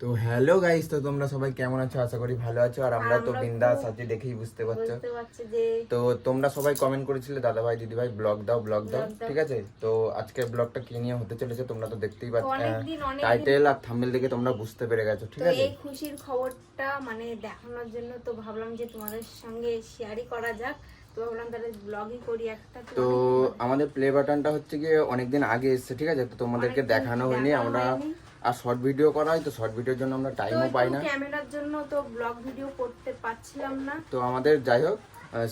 তো hello guys তো তোমরা সবাই কেমন আছো? আশা করি ভালো আছো। আর আমরা তো বিন্দাস আছি দেখেই বুঝতে পারছ। তো তোমরা সবাই কমেন্ট করেছিলে দাদা ভাই দিদি ভাই ব্লগ দাও ব্লগ দাও। ঠিক আছে? তো আজকের ব্লগটা কি নিয়ে হতে চলেছে তোমরা তো দেখতেই পাচ্ছ। টাইটেল আর থাম্বনেল দেখে তোমরা বুঝতে পেরে গেছো ঠিক আছে? এই খুশির খবরটা মানে দেখানোর জন্য তো ভাবলাম যে তোমাদের সঙ্গে শেয়ারই করা যাক। তো আমাদের প্লে বাটনটা হচ্ছে গিয়ে অনেকদিন আগে এসেছে ঠিক আছে? তো তোমাদেরকে দেখানো হয়নি আমরা। আর শর্ট ভিডিও করা হয় তো শর্ট ভিডিওর জন্য আমরা টাইমও পাই না। ক্যামেরার জন্য তো ব্লগ ভিডিও করতে পারছিলাম না। তো আমাদের যাই হোক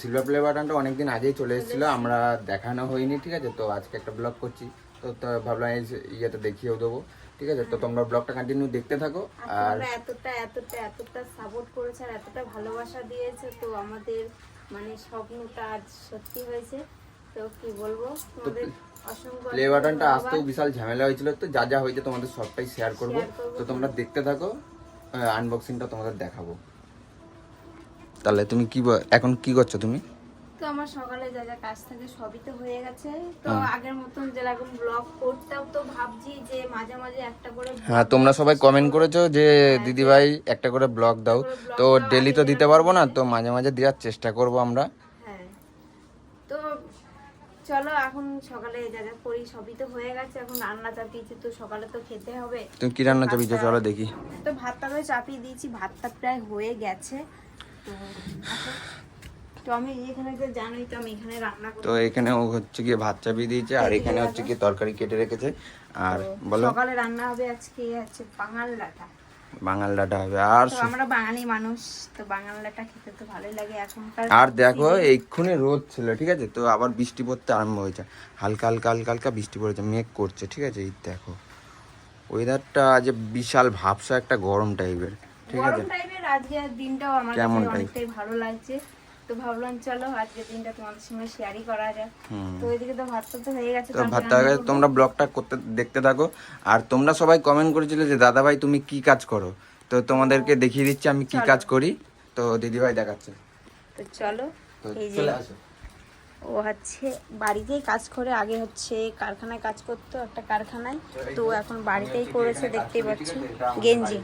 সিলভার প্লে বাটনটা অনেকদিন আগেই চলে এসেছিল আমরা দেখানো হয়নি ঠিক আছে? তো আজকে একটা ব্লগ করছি। তো তো ভাবলাম এই যে ইয়েতে দেখিয়েও দেবো ঠিক আছে? তো তোমরা ব্লগটা কন্টিনিউ দেখতে থাকো আর এতটা এতটা এতটা সাপোর্ট করেছে আর এতটা ভালোবাসা দিয়েছে তো আমাদের মানে স্বপ্নটা আজ সত্যি হয়েছে। তো কি বলব? তোমাদের প্লে বাটনটা। আসতেও বিশাল ঝামেলা হয়েছিল তো যা যা হয়েছে তোমাদের সবটাই শেয়ার করব। তো তোমরা দেখতে থাকো আনবক্সিংটা তোমাদের দেখাবো। তাহলে তুমি কি এখন কি করছ তুমি? তো আমার সকালে যা যা কাজ থাকে সবই তো হয়ে গেছে। তো হ্যাঁ। আগের মতন যেরকম ব্লগ করতাম তো ভাবছি যে মাঝে মাঝে একটা করে হ্যাঁ তোমরা সবাই কমেন্ট করেছ যে দিদি ভাই একটা করে ব্লগ দাও। তো ডেলি তো দিতে পারব না তো মাঝে মাঝে দেওয়ার চেষ্টা করব আমরা। হ্যাঁ চলো এখন সকালে যা যা করি সবই তো হয়ে গেছে এখন রান্না চাপিয়েছি তো সকালে তো খেতে হবে। তুমি কি রান্না চাপিয়েছো? চলো দেখি। তো ভাতটা তো চাপিয়ে দিয়েছি ভাতটা প্রায় হয়ে গেছে। তো তো আমি এখানে তো জানোই তো আমি এখানে রান্না করি তো এখানে হচ্ছে গিয়ে ভাত চাপিয়ে দিয়েছে আর এখানে হচ্ছে কি তরকারি কেটে রেখেছে। আর বলো। সকালে রান্না হবে আজকে আছে বাঙাল ডাটা। বাঙাল ডাটা হবে। আর তো আমরা বাঙালি মানুষ তো খেতে তো ভালোই লাগে এখনকার আর দেখো এইক্ষণে রোদ ছিল ঠিক আছে? তো আবার বৃষ্টি পড়তে আরম্ভ হয়েছে। হালকা হালকা হালকা হালকা বৃষ্টি পড়েছে মেঘ করছে ঠিক আছে? এই দেখো ওয়েদারটা যে বিশাল ভাবসা একটা গরম টাইপের ঠিক আছে? গরম টাইপের আজকে দিনটাও আমার কেমন কাছে অনেকটাই ভালো লাগছে। তো ভাবলাম চলো আজকের দিনটা তোমাদের সঙ্গে শেয়ারই করা যাক। হুম। তো ওইদিকে তো ভাতটা তো হয়ে গেছে তো ভাতটা তোমরা ব্লগটা করতে দেখতে থাকো। আর তোমরা সবাই কমেন্ট করেছিলে যে দাদা ভাই তুমি কি কাজ করো? তো তোমাদেরকে দেখিয়ে দিচ্ছি আমি কি কাজ করি। তো দিদি ভাই দেখাচ্ছে। তো চলো এই যে ও হচ্ছে বাড়িতেই কাজ করে আগে হচ্ছে কারখানায় কাজ করতো একটা কারখানায়। তো এখন বাড়িতেই করেছে দেখতেই পাচ্ছ। গেঞ্জি।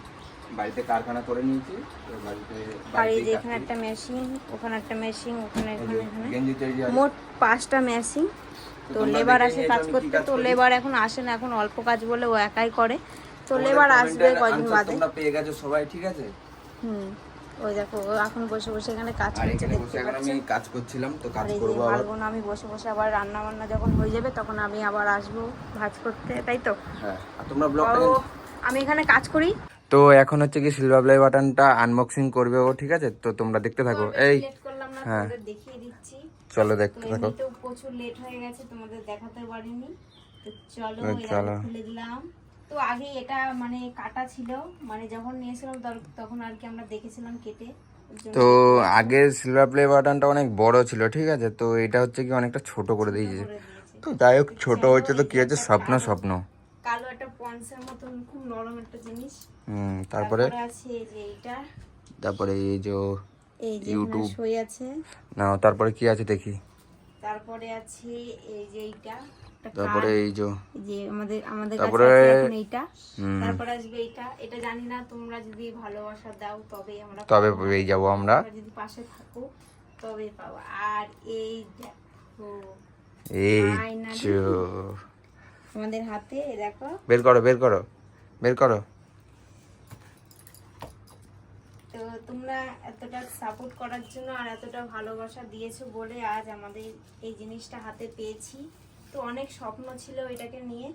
বাড়িতে কারখানা করে নিয়েছি বাড়িতে আর এই যে এখানে একটা মেশিন ওখানে একটা মেশিন ওখানে এখানে। মোট পাঁচটা মেশিন তো লেবার আসে কাজ করতে। তো লেবার এখন আসে না এখন অল্প কাজ বলে ও একাই করে। তো লেবার আসবে কদিন বাদে। তোমরা পেয়ে গেছো সবাই ঠিক আছে? হুম। ওই দেখো এখন বসে বসে এখানে কাজ করছে দেখতে আমি কাজ করছিলাম তো কাজ করব আবার। মালগুলো আমি বসে বসে আবার রান্না বান্না যখন হয়ে যাবে তখন আমি আবার আসব ভাজ করতে তাই তো? হ্যাঁ আর তোমরা ব্লগটা আমি এখানে কাজ করি। তো এখন হচ্ছে কি সিলভার প্লে বাটনটা আনবক্সিং করবে ও ঠিক আছে? তো তোমরা দেখতে থাকো। এই হ্যাঁ। দেখিয়ে দিচ্ছি। চলো দেখতে থাকো। প্রচুর লেট হয়ে গেছে তোমাদের দেখাতে পারিনি। তো চলো তো। খুলে দিলাম। আগে এটা মানে কাটা ছিল মানে যখন নিয়েছিলাম তখন আর কি আমরা দেখেছিলাম কেটে। তো আগে সিলভার প্লে বাটনটা অনেক বড় ছিল ঠিক আছে? তো এটা হচ্ছে কি অনেকটা ছোট করে দিয়েছে। করে দিয়েছে। তো যাই হোক ছোট হচ্ছে তো কি হচ্ছে স্বপ্ন স্বপ্ন। কালো একটা পন্সের মতন খুব নরম একটা জিনিস। হুম তারপরে? আছে এই যে এইটা। তারপরে এই যে ইউটিউব। সই আছে। না তারপরে কি আছে দেখি? তারপরে আছে এই যে এইটা তারপরে এই যে যে আমাদের আমাদের কাছে এখন এইটা। তারপরে আসবে এইটা। এটা জানি না তোমরা যদি ভালোবাসা দাও তবে আমরা তবে পেয়ে যাব আমরা। যদি পাশে থাকো তবে পাবো। আর এই দেখো এই Finally. আমাদের হাতে দেখো। বের করো বের করো বের করো। তো তোমরা এতটা সাপোর্ট করার জন্য আর এতটা ভালোবাসা দিয়েছ বলে আজ আমাদের এই জিনিসটা হাতে পেয়েছি। তো অনেক স্বপ্ন ছিল এটাকে নিয়ে।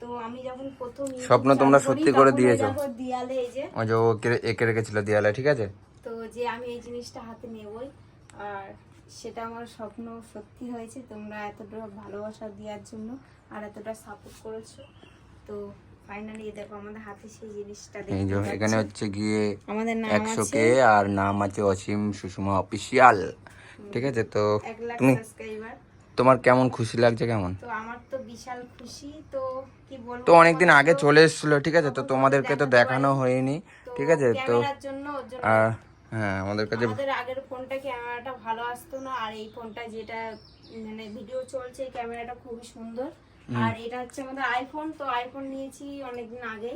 তো আমি যখন প্রথম স্বপ্ন তোমরা সত্যি করে দিয়েছ। দেয়ালে এই যে। যে ও এঁকে- এঁকে রেখেছিল দেয়ালে ঠিক আছে? তো যে আমি এই জিনিসটা হাতে নেবই। আর সেটা আমার স্বপ্ন সত্যি হয়েছে। তোমরা এতটা ভালোবাসা দেওয়ার জন্য আর এতটা সাপোর্ট করেছ। তো ফাইনালি দেখো আমাদের হাতে সেই জিনিসটা দেখতে যে এখানে হচ্ছে গিয়ে আমাদের নাম আছে কে আর নাম আছে অসীম সুষমা অফিসিয়াল ঠিক আছে? তো তুমি তোমার কেমন খুশি লাগছে কেমন? তো আমার তো বিশাল খুশি। তো কি বলব তো অনেকদিন আগে চলে এসেছিল ঠিক আছে? তো তোমাদেরকে তো দেখানো হয়নি ঠিক আছে? তো জন্য হ্যাঁ আমাদের কাছে আমাদের আগের ফোনটা ক্যামেরাটা ভালো আসতো না আর এই ফোনটা যেটা মানে ভিডিও চলছে এই ক্যামেরাটা খুবই সুন্দর। আর এটা হচ্ছে আমাদের আইফোন তো আইফোন নিয়েছি অনেকদিন আগে।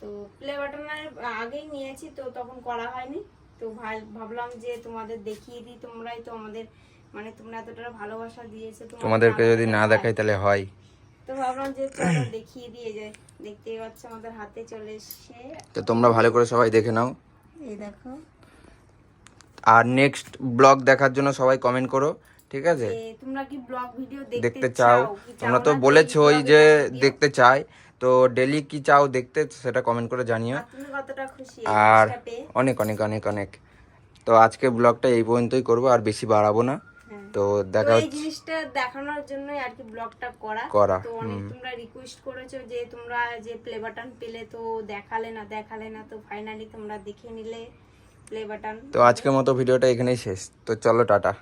তো প্লে বাটনের আগেই নিয়েছি তো তখন করা হয়নি। তো ভাবলাম যে তোমাদের দেখিয়ে দিই তোমরাই তো আমাদের মানে তোমরা এতটা ভালোবাসা দিয়েছ তোমাদেরকে যদি না দেখাই তাহলে হয়। তো ভাবলাম যে চলো দেখিয়ে দিয়ে যায় দেখতেই পাচ্ছ আমাদের হাতে চলে এসছে। তো তোমরা ভালো করে সবাই দেখে নাও। এই দেখো। আর নেক্সট ব্লগ দেখার জন্য সবাই কমেন্ট করো ঠিক আছে? তোমরা কি ব্লগ ভিডিও দেখতে চাও? তোমরা তো বলেছোই যে দেখতে চাই তো ডেলি কি চাও দেখতে সেটা কমেন্ট করে জানিও। আর? অনেক অনেক অনেক অনেক। তো আজকে ব্লগটা এই পর্যন্তই করব আর বেশি বাড়াবো না। হ্যাঁ। তো দেখা এই জিনিসটা দেখানোর জন্যই আর কি ব্লগটা করা। করা, তো অনেক তোমরা রিকোয়েস্ট করেছ যে তোমরা যে প্লে বাটন পেলে তো দেখালে না দেখালে না তো ফাইনালি তোমরা দেখে নিলে। তো আজকের মতো ভিডিওটা এখানেই শেষ। তো চলো টাটা।